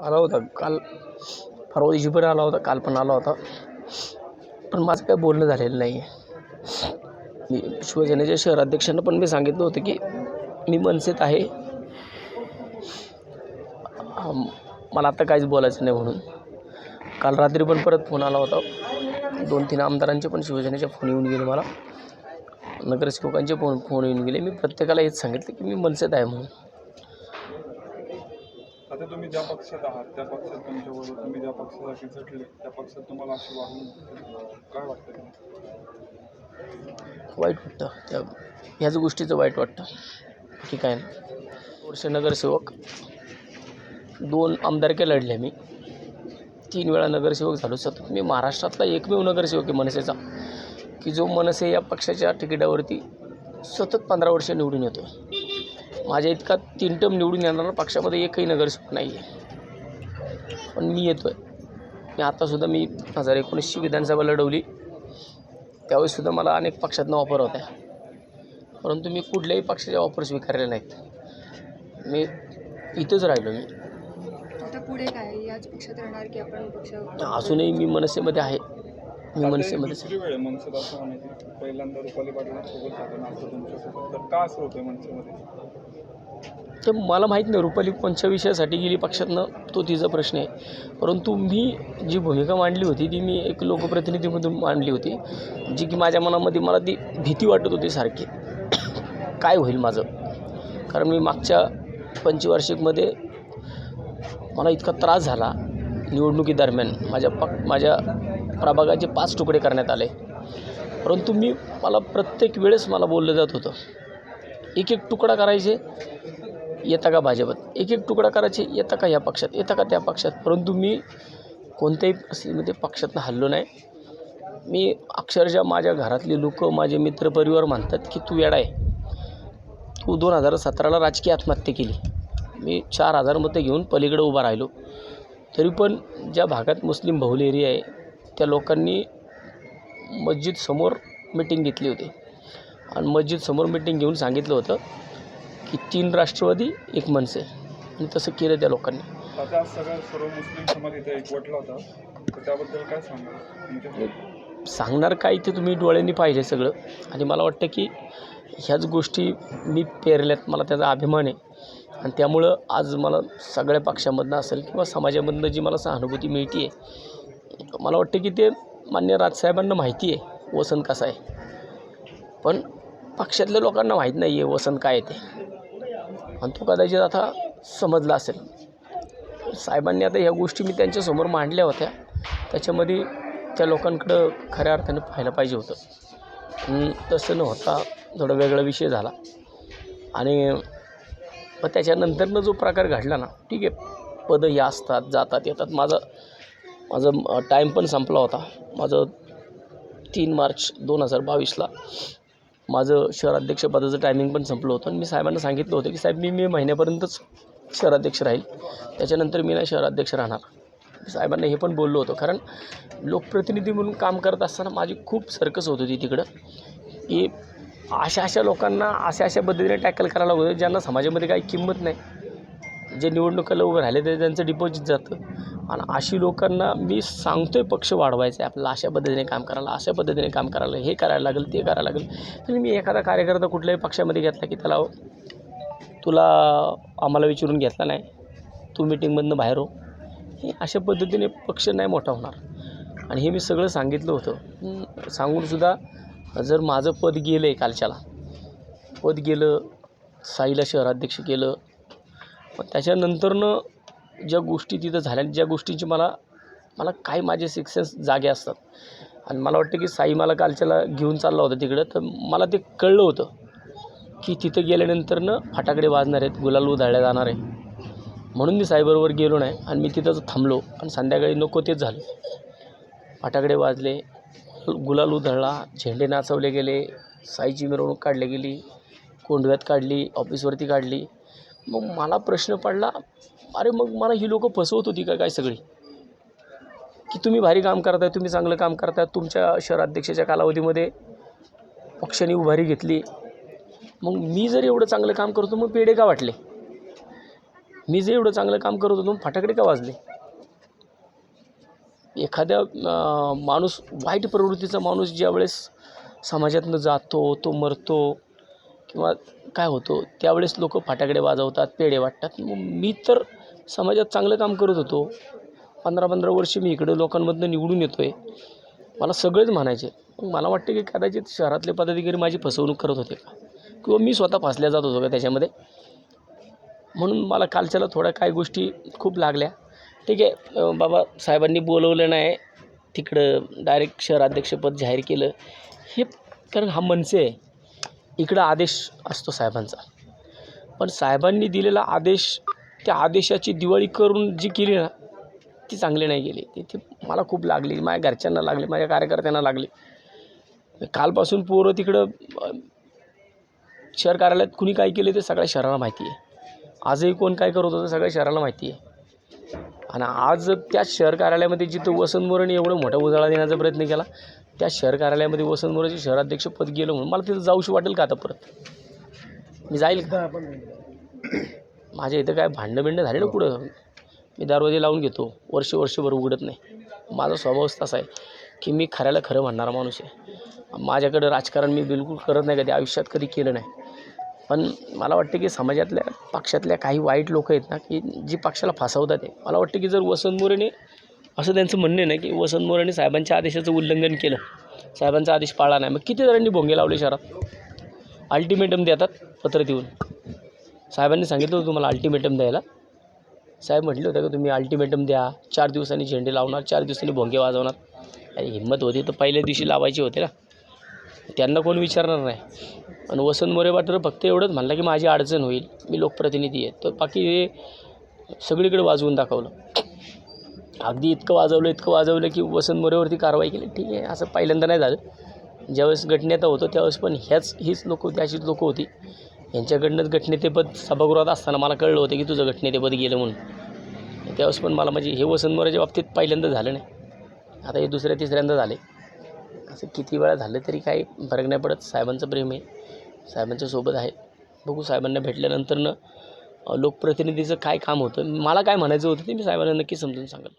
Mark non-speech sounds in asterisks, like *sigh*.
आला होता. काल परवा दिवशी पण आला होता. काल पण आला होता. पण माझं काय बोलणं झालेलं नाही आहे मी शिवसेनेच्या शहराध्यक्षांना पण मी सांगितलं होतं की मी मनसेत आहे. मला आत्ता काहीच बोलायचं नाही म्हणून. काल रात्री पण परत फोन आला होता. दोन तीन आमदारांचे पण शिवसेनेचे फोन येऊन गेले मला. नगरसेवकांचे फोन फोन येऊन गेले. मी प्रत्येकाला हेच सांगितलं की मी मनसेत आहे म्हणून. आता तुम्ही ज्या पक्षात आहात त्या पक्षात तुमच्याबरोबर तुम्ही ज्या पक्षासाठी झटले त्या पक्षात तुम्हाला अशी वागणूक काय वाटतं वाईट वाटतं. त्या ह्याच गोष्टीचं वाईट वाटतं. की काय नाही. वर्ष नगरसेवक दोन आमदारके लढले मी. तीन वेळा नगरसेवक झालो. सतत मी महाराष्ट्रातला एकमेव नगरसेवक आहे मनसेचा. की जो मनसे या पक्षाच्या तिकिटावरती सतत पंधरा वर्ष निवडून येतो माझ्या इतका तीन टर्म निवडून येणारा पक्षामध्ये एकही नगरसेवक नाही आहे पण मी येतो आहे मी आत्तासुद्धा मी दोन हजार एकोणीसची विधानसभा लढवली. त्यावेळेससुद्धा मला अनेक पक्षातनं ऑफर होत्या. परंतु मी कुठल्याही पक्षाच्या ऑफर स्वीकारल्या नाहीत. मी इथंच राहिलो मी. आता पुढे काय? याच पक्षात राहणार की आपण पक्ष अजूनही मी मनसेमध्ये आहे. मी ही म्हणायची पहिल्यांदा रुपाली तर का असं होतं मनसेमध्ये? तर मला माहीत नाही रुपाली कोणत्या विषयासाठी गेली पक्षातनं तो तिचा प्रश्न आहे. परंतु मी जी भूमिका मांडली होती ती मी एक लोकप्रतिनिधीमधून मांडली होती जी की माझ्या मनामध्ये मला ती भीती वाटत होती सारखी. *coughs* काय होईल माझं? कारण मी मागच्या पंचवार्षिकमध्ये मला इतका त्रास झाला निवडणुकीदरम्यान माझ्या पक माझ्या प्रभागाचे पाच तुकडे करण्यात आले. परंतु मी मला प्रत्येक वेळेस मला बोललं जात होतं. एक एक तुकडा करायचे येता का भाजपात? एक एक तुकडा करायचे येता का या पक्षात? येता का त्या पक्षात? परंतु मी कोणत्याही परिस्थितीमध्ये पक्षातनं हल्लो नाही. मी अक्षरशः माझ्या घरातली लोक माझे मित्रपरिवार म्हणतात की तू येडा आहे. तू दोन हजार सतराला राजकीय आत्महत्या केली. मी चार हजार मतं घेऊन पलीकडे उभा राहिलो. तरी पण ज्या भागात मुस्लिम बहुल एरिया आहे त्या लोकांनी मस्जिदसमोर मिटिंग घेतली होती. आणि मस्जिदसमोर मिटिंग घेऊन सांगितलं होतं की तीन राष्ट्रवादी एक मनसे. आणि तसं केलं त्या लोकांनी. आता आज सगळं सर्व मुस्लिम समाज इथे एकवटला होता. तर त्याबद्दल काय सांगा तुमच्या सांगणार काय ते तुम्ही डोळ्यांनी पाहिले सगळं. आणि मला वाटतं की ह्याच गोष्टी मी पेरल्यात. मला त्याचा अभिमान आहे. आणि त्यामुळं आज मला सगळ्या पक्षामधनं असेल किंवा समाजामधनं जी मला सहानुभूती मिळते आहे मला वाटतं की ते मान्य राजसाहेबांना माहिती आहे वसंत कसा आहे. पण पक्षातल्या लोकांना माहीत नाही आहे वसंत काय आहे ते. आणि तो कदाचित आता समजला असेल. साहेबांनी आता ह्या गोष्टी मी त्यांच्यासमोर मांडल्या होत्या. त्याच्यामध्ये त्या लोकांकडं खऱ्या अर्थाने पाहायला पाहिजे होतं. तसं न होता थोडा वेगळा विषय झाला. आणि मग त्याच्यानंतरनं जो प्रकार घडला ना ठीक आहे. पदं या असतात जातात येतात. माझं माझं टाईम पण संपला होता. माझं तीन मार्च दोन हजार बावीसला माझं शहराध्यक्षपदाचं टायमिंग पण संपलं होतं आणि मी साहेबांना सांगितलं होतं की साहेब मी मे महिन्यापर्यंतच शहराध्यक्ष राहील. त्याच्यानंतर मी नाही शहराध्यक्ष राहणार. साहेबांना हे पण बोललो होतो. कारण लोकप्रतिनिधी म्हणून काम करत असताना माझी खूप सर्कस होत होती तिकडं. की अशा अशा लोकांना अशा अशा पद्धतीने टॅकल करायला होतं ज्यांना समाजामध्ये काही किंमत नाही. जे निवडणुकाला उभे राहिले ते त्यांचं डिपॉझिट जातं. आणि अशी लोकांना मी सांगतो आहे पक्ष वाढवायचा आहे. आपल्याला अशा पद्धतीने काम करायला अशा पद्धतीने काम करायला हे करायला लागेल ते करायला लागेल. तर मी एखादा कार्यकर्ता कुठल्याही पक्षामध्ये घेतला की त्याला तुला आम्हाला विचारून घेतला नाही तू मिटिंगमधनं बाहेर हो. हे अशा पद्धतीने पक्ष नाही मोठा होणार. आणि हे मी सगळं सांगितलं होतं. सांगूनसुद्धा जर माझं पद गेलं आहे कालच्याला पद गेलं साईला शहराध्यक्ष केलं त्याच्यानंतरनं ज्या गोष्टी तिथं झाल्या ज्या गोष्टींची मला मला काही माझे सिक्सेस जागे असतात. आणि मला वाटतं की साई मला कालच्याला घेऊन चालला होता तिकडं तर मला ते कळलं होतं की तिथं गेल्यानंतरनं फटाकडे वाजणार आहेत गुलाल उधळल्या जाणार आहे. म्हणून मी साईबरोबर गेलो नाही आणि मी तिथंच थांबलो आणि संध्याकाळी नको तेच झालं. फटाकडे वाजले गुलाल उधळला झेंडे नाचवले गेले साईची मिरवणूक काढली गेली कोंडव्यात काढली ऑफिसवरती काढली. मग मला प्रश्न पडला अरे मग मला ही लोकं फसवत होती का काय सगळी? की तुम्ही भारी काम करताय तुम्ही चांगलं काम करताय तुमच्या शहराध्यक्षाच्या कालावधीमध्ये पक्षाने उभारी घेतली. मग मी जर एवढं चांगलं काम करतो मग पेढे का वाटले? मी जर एवढं चांगलं काम करत होतो फटाकडे का वाजले? एखाद्या माणूस वाईट प्रवृत्तीचा माणूस ज्यावेळेस समाजातनं जातो तो मरतो किंवा काय होतो त्यावेळेस लोक फटाकडे वाजवतात पेढे वाटतात. मग मी तर समाजात चांगलं काम करत होतो. पंधरा पंधरा वर्ष मी इकडं लोकांमधनं निवडून येतो आहे मला सगळेच म्हणायचे. मला वाटतं की कदाचित शहरातले पदाधिकारी माझी फसवणूक करत होते का? किंवा मी स्वतः फसल्या जात होतो का त्याच्यामध्ये? म्हणून मला कालच्याला थोड्या काही गोष्टी खूप लागल्या. ठीक आहे बाबा साहेबांनी बोलवलं नाही. तिकडं डायरेक्ट शहराध्यक्षपद जाहीर केलं. हे कारण हा मनसे आहे. इकडं आदेश असतो साहेबांचा. पण साहेबांनी दिलेला आदेश त्या आदेशाची दिवाळी करून जी केली ना ती चांगली नाही गेली. ती ती मला खूप लागली. माझ्या घरच्यांना लागली माझ्या कार्यकर्त्यांना लागली. कालपासून पोरं तिकडं शहर कार्यालयात कुणी काय केले ते सगळ्या शहराला माहिती आहे. आजही कोण काय करत होतं सगळ्या शहराला माहिती आहे. आणि आज त्या शहर कार्यालयामध्ये जिथं वसंत मोरेने एवढं मोठा उजाळा देण्याचा प्रयत्न केला त्या शहर कार्यालयामध्ये वसंत मोरेचे शहराध्यक्षपद गेलं म्हणून. मला तिथं जाऊशी वाटेल का आता परत? मी जाईल का? माझ्या इथं काय भांडणं बिंडणं झाले ना पुढं? मी दरवाजे लावून घेतो. वर्ष वर्षभर उघडत नाही. माझा स्वभावच तसा आहे की मी खऱ्याला खरं म्हणणारा माणूस आहे. माझ्याकडं राजकारण मी बिलकुल करत नाही कधी आयुष्यात कधी केलं नाही. पण मला वाटतं की समाजातल्या पक्षातल्या काही वाईट लोक आहेत ना की जी पक्षाला फसवतात आहे मला वाटतं की जर वसंत मोरेने असं त्यांचं म्हणणं आहे ना की वसंत मोरेने साहेबांच्या आदेशाचं उल्लंघन केलं. साहेबांचा आदेश पाळला नाही. मग किती जणांनी भोंगे लावले शहरात? अल्टिमेटम देतात पत्र देऊन. साहेबांनी सांगितलं होतं तुम्हाला अल्टिमेटम द्यायला. साहेब म्हटले होते का तुम्ही अल्टिमेटम द्या. चार दिवसांनी झेंडे लावणार चार दिवसांनी भोंगे वाजवणार. अरे हिंमत होती तर पहिल्या दिवशी लावायची होते ना. त्यांना कोण विचारणार नाही. आणि वसंत मोरे मात्र फक्त एवढंच म्हणलं की माझी अडचण होईल. मी लोकप्रतिनिधी आहे. तर बाकी हे सगळीकडे वाजवून दाखवलं. अगदी इतकं वाजवलं इतकं वाजवलं की वसंत मोरेवरती कारवाई केली. ठीक आहे असं पहिल्यांदा नाही झालं. ज्यावेळेस गटनेता होतं त्यावेळेस पण ह्याच हीच लोक होती अशीच लोकं होती. यांच्याकडनंच गटनेतेपद सभागृहात असताना मला कळलं होतं की तुझं गटनेतेपद गेलं म्हणून. त्यावेळेस पण मला म्हणजे हे वसंत मोराच्या बाबतीत पहिल्यांदा झालं नाही. आता हे दुसऱ्या तिसऱ्यांदा झाले. असं किती वेळा झालं तरी काही फरक नाही पडत. साहेबांचं प्रेम आहे. साहेबांच्या सोबत आहे. बघू साहेबांना भेटल्यानंतरनं लोकप्रतिनिधीचं काय काम होतं? मला काय म्हणायचं होतं ते मी साहेबांना नक्की समजून सांगेल.